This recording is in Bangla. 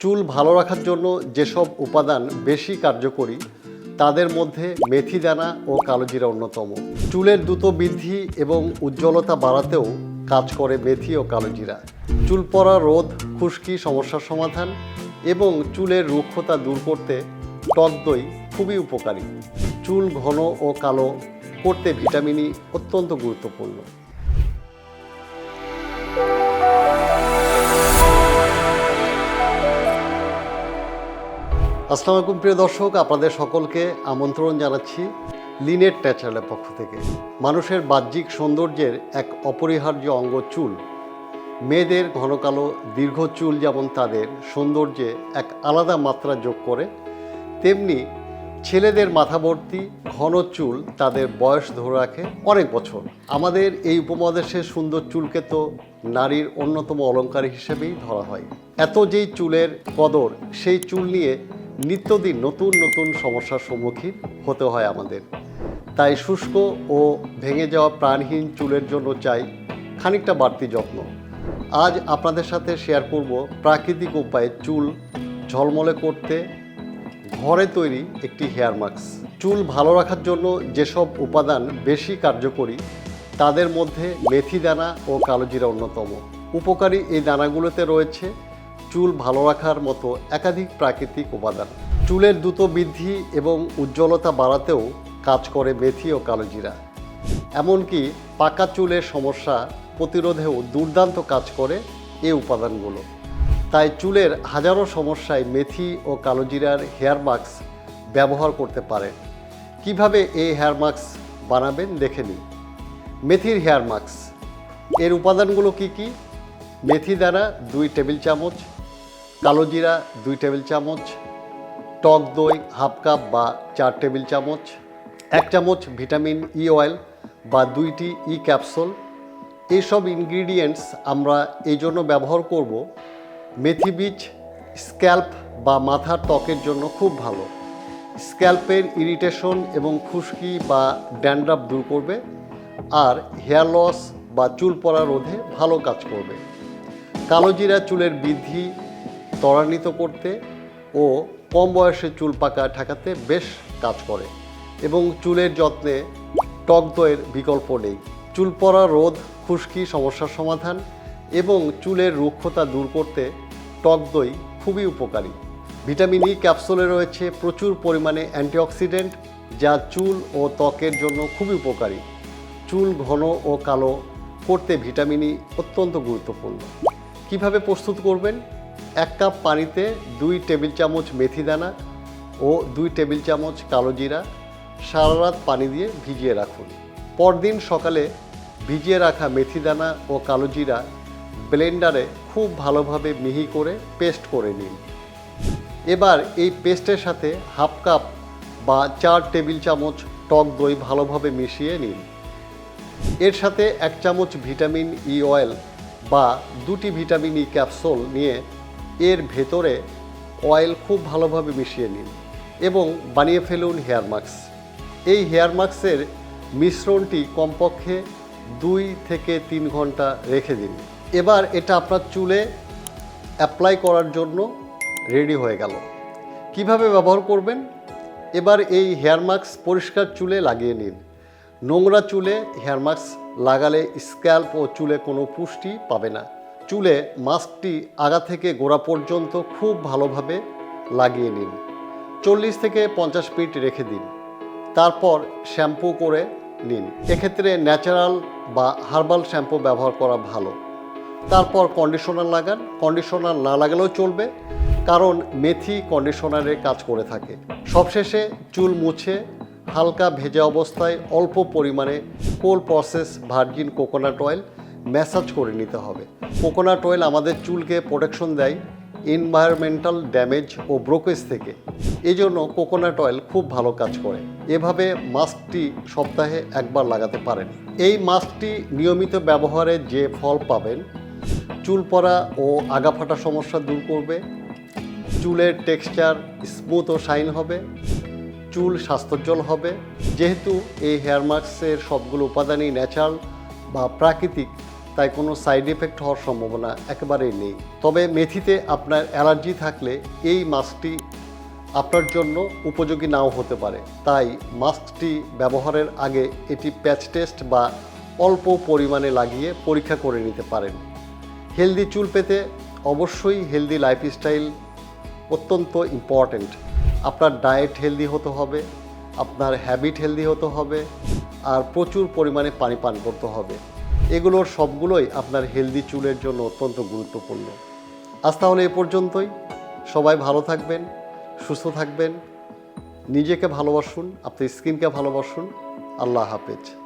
চুল ভালো রাখার জন্য যেসব উপাদান বেশি কার্যকরী, তাদের মধ্যে মেথি দানা ও কালোজিরা অন্যতম। চুলের দ্রুত বৃদ্ধি এবং উজ্জ্বলতা বাড়াতেও কাজ করে মেথি ও কালোজিরা। চুল পড়া রোধ খুশকি, সমস্যার সমাধান এবং চুলের রুক্ষতা দূর করতে টক দই খুবই উপকারী। চুল ঘন ও কালো করতে ভিটামিনই অত্যন্ত গুরুত্বপূর্ণ। আসসালামু আলাইকুম, প্রিয় দর্শক। আপনাদের সকলকে আমন্ত্রণ জানাচ্ছি লিনেট ন্যাচারালের পক্ষ থেকে। মানুষের বাহ্যিক সৌন্দর্যের এক অপরিহার্য অঙ্গ চুল। মেয়েদের ঘন কালো দীর্ঘ চুল যেমন তাদের সৌন্দর্যে এক আলাদা মাত্রা যোগ করে, তেমনি ছেলেদের মাথাভর্তি ঘন চুল তাদের বয়স ধরে রাখে অনেক বছর। আমাদের এই উপমহাদেশের সুন্দর চুলকে তো নারীর অন্যতম অলংকার হিসেবেই ধরা হয়। এত যেই চুলের কদর, সেই চুল নিয়ে নিত্যদিন নতুন নতুন সমস্যার সম্মুখীন হতে হয় আমাদের। তাই শুষ্ক ও ভেঙে যাওয়া প্রাণহীন চুলের জন্য চাই খানিকটা বাড়তি যত্ন। আজ আপনাদের সাথে শেয়ার করব প্রাকৃতিক উপায়ে চুল ঝলমলে করতে, ঘরে তৈরি একটি হেয়ার মাস্ক চুল ভালো রাখার জন্য যেসব উপাদান বেশি কার্যকরী, তাদের মধ্যে মেথি দানা ও কালোজিরা অন্যতম। উপকারী এই দানাগুলোতে রয়েছে চুল ভালো রাখার মতো একাধিক প্রাকৃতিক উপাদান। চুলের দ্রুত বৃদ্ধি এবং উজ্জ্বলতা বাড়াতেও কাজ করে মেথি ও কালোজিরা। এমনকি পাকা চুলের সমস্যা প্রতিরোধেও দুর্দান্ত কাজ করে এই উপাদানগুলো। তাই চুলের হাজারো সমস্যায় মেথি ও কালোজিরার হেয়ার মাস্ক ব্যবহার করতে পারেন। কীভাবে এই হেয়ার মাস্ক বানাবেন দেখে নিন। মেথির হেয়ার মাস্ক। এর উপাদানগুলো কি কি? মেথি দানা দুই টেবিল চামচ কালোজিরা দুই টেবিল চামচ, টক দই হাফ কাপ বা চার টেবিল চামচ, এক চামচ ভিটামিন ই অয়েল বা দুইটি ই ক্যাপসুল এইসব ইনগ্রিডিয়েন্টস আমরা এই জন্য ব্যবহার করব। মেথি বীজ, স্ক্যাল্প বা মাথার ত্বকের জন্য খুব ভালো। স্ক্যাল্পের ইরিটেশন এবং খুশকি বা ড্যান্ড্রাফ দূর করবে। আর হেয়ার লস বা চুল পড়া রোধে ভালো কাজ করবে। কালোজিরা চুলের বৃদ্ধি ত্বরান্বিত করতে ও কম বয়সে চুল পাকা ঠেকাতে বেশ কাজ করে এবং চুলের যত্নে টক দইয়ের বিকল্প নেই। চুল পড়া রোধ খুশকি, সমস্যার সমাধান এবং চুলের রুক্ষতা দূর করতে টক দই খুবই উপকারী। ভিটামিন ই ক্যাপসুলে রয়েছে প্রচুর পরিমাণে অ্যান্টিঅক্সিডেন্ট যা চুল ও ত্বকের জন্য খুবই উপকারী। চুল ঘন ও কালো করতে ভিটামিন ই অত্যন্ত গুরুত্বপূর্ণ। কীভাবে প্রস্তুত করবেন? এক কাপ পানিতে দুই টেবিল চামচ মেথি দানা ও দুই টেবিল চামচ কালো জিরা সারা রাত পানি দিয়ে ভিজিয়ে রাখুন। পরদিন সকালে ভিজিয়ে রাখা মেথি দানা ও কালো জিরা ব্লেন্ডারে খুব ভালোভাবে মিহি করে পেস্ট করে নিন। এবার এই পেস্টের সাথে হাফ কাপ বা চার টেবিল চামচ টক দই ভালোভাবে মিশিয়ে নিন। এর সাথে এক চামচ ভিটামিন ই অয়েল বা দুটি ভিটামিন ই ক্যাপসুল নিয়ে এর ভেতরে অয়েল খুব ভালোভাবে মিশিয়ে নিন এবং বানিয়ে ফেলুন হেয়ার মাস্ক এই হেয়ার মাস্কের মিশ্রণটি কমপক্ষে দুই থেকে তিন ঘণ্টা রেখে দিন। এবার এটা আপনার চুলে অ্যাপ্লাই করার জন্য রেডি হয়ে গেল। কীভাবে ব্যবহার করবেন? এবার এই হেয়ার মাস্ক পরিষ্কার চুলে লাগিয়ে নিন। নোংরা চুলে হেয়ার মাস্ক লাগালে স্ক্যাল্প ও চুলে কোনো পুষ্টি পাবে না। চুলে মাস্কটি আগা থেকে গোড়া পর্যন্ত খুব ভালোভাবে লাগিয়ে নিন। চল্লিশ থেকে পঞ্চাশ মিনিট রেখে দিন। তারপর শ্যাম্পু করে নিন। এক্ষেত্রে ন্যাচারাল বা হার্বাল শ্যাম্পু ব্যবহার করা ভালো। তারপর কন্ডিশনার লাগান। কন্ডিশনার না লাগালেও চলবে, কারণ মেথি কন্ডিশনারের কাজ করে থাকে। সবশেষে চুল মুছে হালকা ভেজা অবস্থায় অল্প পরিমাণে cold process virgin coconut oil massage করে নিতে হবে। কোকোনাট অয়েল আমাদের চুলকে প্রোটেকশন দেয় এনভায়রনমেন্টাল ড্যামেজ ও ব্রোকেজ থেকে। এজন্য জন্য কোকোনাট অয়েল খুব ভালো কাজ করে। এভাবে মাস্কটি সপ্তাহে একবার লাগাতে পারেন। এই মাস্কটি নিয়মিত ব্যবহারে যে ফল পাবেন, চুল পড়া ও আগা ফাটা সমস্যা দূর করবে, চুলের টেক্সচার স্মুথ ও শাইন হবে, চুল স্বাস্থ্যোজ্জ্বল হবে। যেহেতু এই হেয়ার মাস্কের সবগুলো উপাদানই ন্যাচারাল বা প্রাকৃতিক তাই কোনো সাইড এফেক্ট হওয়ার সম্ভাবনা একেবারেই নেই। তবে মেথিতে আপনার অ্যালার্জি থাকলে এই মাস্কটি আপনার জন্য উপযোগী নাও হতে পারে। তাই মাস্কটি ব্যবহারের আগে এটি প্যাচ টেস্ট বা অল্প পরিমাণে লাগিয়ে পরীক্ষা করে নিতে পারেন। হেলদি চুল পেতে অবশ্যই হেলদি লাইফস্টাইল অত্যন্ত ইম্পর্ট্যান্ট। আপনার ডায়েট হেলদি হতে হবে, আপনার হ্যাবিট হেলদি হতে হবে, আর প্রচুর পরিমাণে পানি পান করতে হবে। এগুলোর সবগুলোই আপনার হেলদি চুলের জন্য অত্যন্ত গুরুত্বপূর্ণ। আজ তাহলে এ পর্যন্তই। সবাই ভালো থাকবেন, সুস্থ থাকবেন। নিজেকে ভালোবাসুন, আপনার স্কিনকে ভালোবাসুন। আল্লাহ হাফেজ।